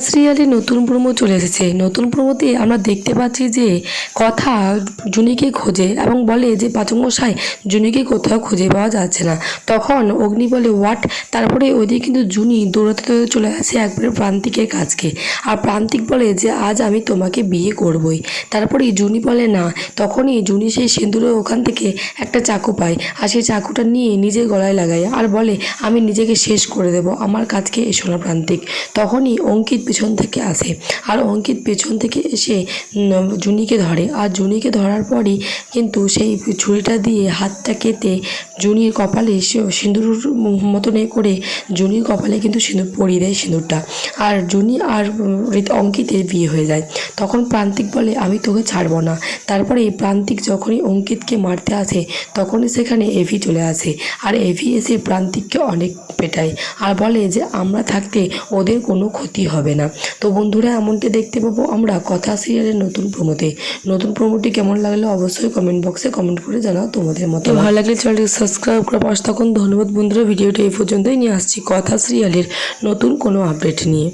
সিরিয়ালে নতুন প্রোমো চলে এসেছে। নতুন প্রোমোতে আমরা দেখতে পাচ্ছি যে কথা জুনিকে খোঁজে এবং বলে যে পাচক মশাই জুনিকে কোথাও খুঁজে পাওয়া যাচ্ছে না। তখন অগ্নি বলে, হোয়াট? তারপরে ওইদিকে কিন্তু জুনি দৌড়াতে দৌড়াতে চলে আসে একবারে প্রান্তিকের কাছকে। আর প্রান্তিক বলে যে, আজ আমি তোমাকে বিয়ে করবই। তারপরে জুনি বলে, না। তখনই জুনি সেই সিঁদুরে ওখান থেকে একটা চাকু পায় আর সেই চাকুটা নিয়ে নিজের গলায় লাগায় আর বলে, আমি নিজেকে শেষ করে দেব। আমার কাছকে এসো না প্রান্তিক। তখনই অঙ্কিত পেছন থেকে আসে। আর অঙ্কিত পেছন থেকে এসে জুনিকে ধরে। আর জুনিকে ধরার পরই কিন্তু সেই ছুরিটা দিয়ে হাতটা কেটে জুনির কপালে সে সিঁদুর মতন করে জুনির কপালে কিন্তু সিঁদুর পরিয়ে দেয় সিঁদুরটা। আর জুনি আর অঙ্কিতের বিয়ে হয়ে যায়। তখন প্রান্তিক বলে, আমি তোকে ছাড়বো না। তারপরে এই প্রান্তিক যখনই অঙ্কিতকে মারতে আসে, তখনই সেখানে এভি চলে আসে। আর এভি এসে প্রান্তিককে অনেক পেটায় আর বলে যে, আমরা থাকতে ওদের কোনো ক্ষতি হবে না। তো বন্ধুরা, এমনটি দেখতে পাবো আমরা কথা সিরিয়ালের নতুন প্রমোতে নতুন প্রমোটি কেমন লাগল অবশ্যই কমেন্ট বক্সে কমেন্ট করে জানাও তোমাদের মতো ভালো লাগলে চ্যানেলটি সাবস্ক্রাইব করে পাশে থাকুন। ধন্যবাদ বন্ধুরা, ভিডিওটা এই পর্যন্তই। নিয়ে আসছি কথা সিরিয়ালের নতুন কোনো আপডেট নিয়ে।